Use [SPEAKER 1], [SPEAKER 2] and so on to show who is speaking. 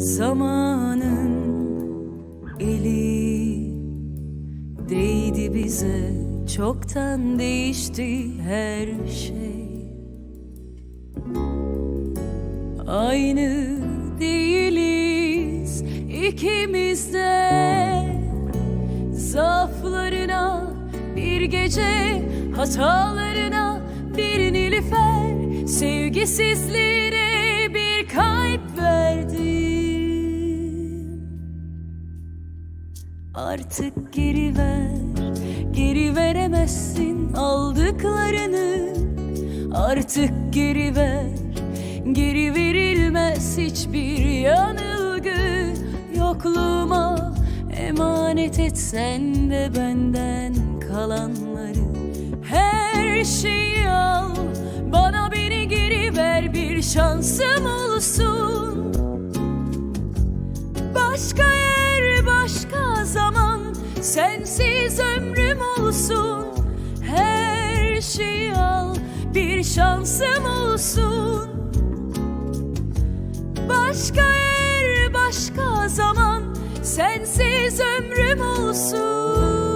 [SPEAKER 1] Zamanın eli değdi bize çoktan değişti her şey. Aynı değiliz ikimiz de. Zaaflarına bir gece hatalarına bir nilüfer. Sevgisizliğine Artık geri ver, geri veremezsin aldıklarını. Artık geri ver, geri verilmez hiçbir yanılgı Yokluğuma emanet etsen de benden kalanları. Her şeyi al, bana beni geri ver bir şansım olsun. Başka olsun. Her şeyi al Bir şansım olsun. Başka yer, başka zaman Sensiz ömrüm olsun